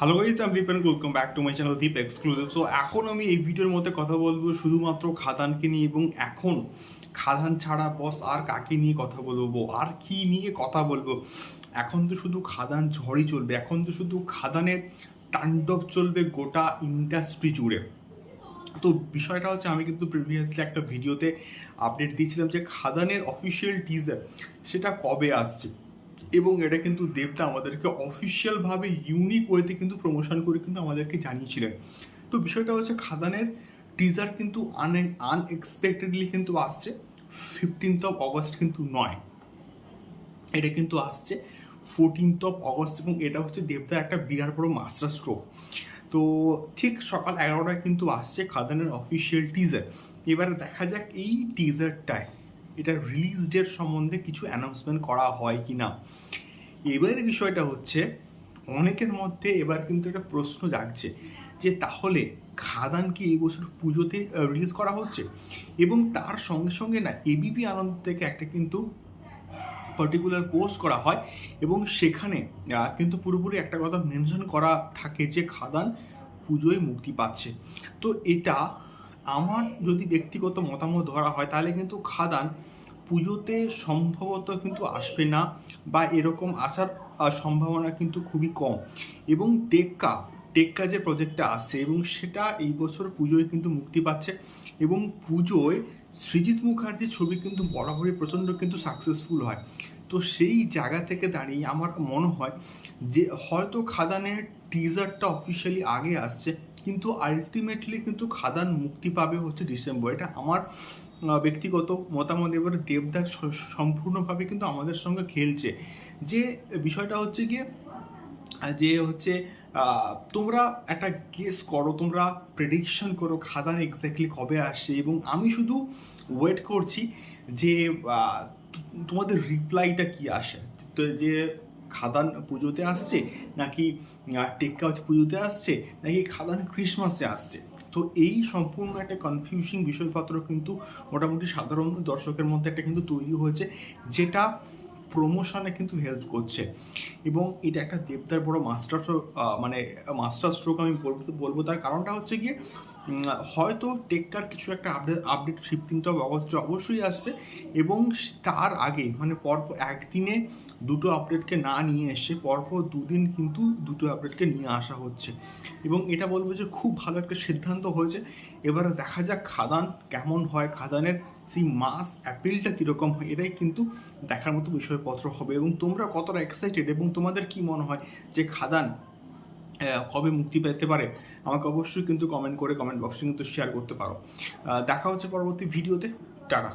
Hello guys আমি Deep welcome back to my channel Deep exclusive so এখন আমি এই ভিডিওর মধ্যে কথা বলব শুধুমাত্র খাদানকে নিয়ে এবং এখন খাদান ছাড়া বস আর কাকে নিয়ে কথা বলব, আর কি নিয়ে কথা বলব? এখন তো শুধু খাদান ঝড়ই চলবে, এখন তো শুধু খাদানের তাণ্ডব চলবে গোটা ইন্ডাস্ট্রি জুড়ে। তো বিষয়টা হচ্ছে, আমি কিন্তু প্রিভিয়াসলি একটা ভিডিওতে আপডেট দিয়েছিলাম যে খাদানের অফিসিয়াল টিজার সেটা কবে আসছে? এবং এটা কিন্তু দেবদা আমাদেরকে অফিসিয়ালভাবে ইউনিক ওয়েতে কিন্তু প্রমোশন করে কিন্তু আমাদেরকে জানিয়েছিলেন। তো বিষয়টা হচ্ছে খাদানের টিজার কিন্তু আন আনএক্সপেক্টেডলি কিন্তু আসছে ফিফটিন্থ অফ অগস্ট কিন্তু নয়। এটা কিন্তু আসছে ফোরটিন্থ অফ অগস্ট এবং এটা হচ্ছে দেবদার একটা বিরাট বড় মাস্টার স্ট্রোক তো ঠিক সকাল এগারোটায় কিন্তু আসছে খাদানের অফিসিয়াল টিজার এবারে দেখা যাক এই টিজারটায় এটা রিলিজ ডেট সম্বন্ধে কিছু অ্যানাউন্সমেন্ট করা হয় কি না এবারে বিষয়টা হচ্ছে, অনেকের মধ্যে এবার কিন্তু একটা প্রশ্ন জাগছে যে তাহলে খাদান কি এই বছর পুজোতে রিলিজ করা হচ্ছে? এবং তার সঙ্গে সঙ্গে না এবিপি আনন্দ থেকে একটা কিন্তু পার্টিকুলার পোস্ট করা হয় এবং সেখানে কিন্তু পুরোপুরি একটা কথা মেনশন করা থাকে যে খাদান পুজোয় মুক্তি পাচ্ছে। তো এটা আমার যদি ব্যক্তিগত মতামত ধরা হয়, তাহলে কিন্তু খাদান পুজোতে সম্ভবত কিন্তু আসবে না বা এরকম আসার সম্ভাবনা কিন্তু খুবই কম। এবং টেক্কা টেক্কা যে প্রজেক্টটা আসছে এবং সেটা এই বছর পুজোয় কিন্তু মুক্তি পাচ্ছে এবং পুজোয় সৃজিত মুখার্জির ছবি কিন্তু বরাবরই প্রচণ্ড কিন্তু সাকসেসফুল হয়। তো সেই জায়গা থেকে দাঁড়িয়ে আমার মনে হয় যে হয়তো খাদানের টিজারটা অফিসিয়ালি আগে আসছে, কিন্তু আলটিমেটলি কিন্তু খাদান মুক্তি পাবে হচ্ছে ডিসেম্বর। এটা আমার ব্যক্তিগত মতামত। এবারে দেবদাস সম্পূর্ণভাবে কিন্তু আমাদের সঙ্গে খেলছে। যে বিষয়টা হচ্ছে গিয়ে যে হচ্ছে তোমরা একটা গেস করো, তোমরা প্রেডিকশন করো খাদান এক্স্যাক্টলি কবে আসছে। এবং আমি শুধু ওয়েট করছি যে তোমাদের রিপ্লাইটা কি আসে? যে খাদান পুজোতে আসছে, নাকি টেক্কা পুজোতে আসছে, নাকি খাদান ক্রিসমাসে আসছে? তো এই সম্পূর্ণ একটা কনফিউশন বিষয়পত্র কিন্তু মোটামুটি সাধারণ দর্শকের মধ্যে একটা কিন্তু তৈরি হয়েছে, যেটা প্রমোশনে কিন্তু হেল্প করছে। এবং এটা একটা দেবদার বড় মাস্টার মানে মাস্টার স্ট্রোক আমি বলব বলব তার কারণটা হচ্ছে গিয়ে হয়তো টেক্কার কিছু একটা আপডেট আপডেট অফ অগস্ট অবশ্যই আসবে এবং তার আগে মানে পরপর একদিনে দুটো আপডেটকে না নিয়ে এসে পরপর দুদিন কিন্তু দুটো আপডেটকে নিয়ে আসা হচ্ছে। এবং এটা বলব যে খুব ভালো একটা সিদ্ধান্ত হয়েছে। এবারে দেখা যাক খাদান কেমন হয়। খাদানের সেই মাস অ্যাপিলটা কীরকম হয়, এটাই কিন্তু দেখার মতো বিষয়পত্র হবে। এবং তোমরা কতটা এক্সাইটেড এবং তোমাদের কি মনে হয় যে খাদান কবে মুক্তি পেতে পারে, আমাকে অবশ্যই কিন্তু কমেন্ট করে কমেন্ট বক্সে কিন্তু শেয়ার করতে পারো। দেখা হচ্ছে পরবর্তী ভিডিওতে টাটা।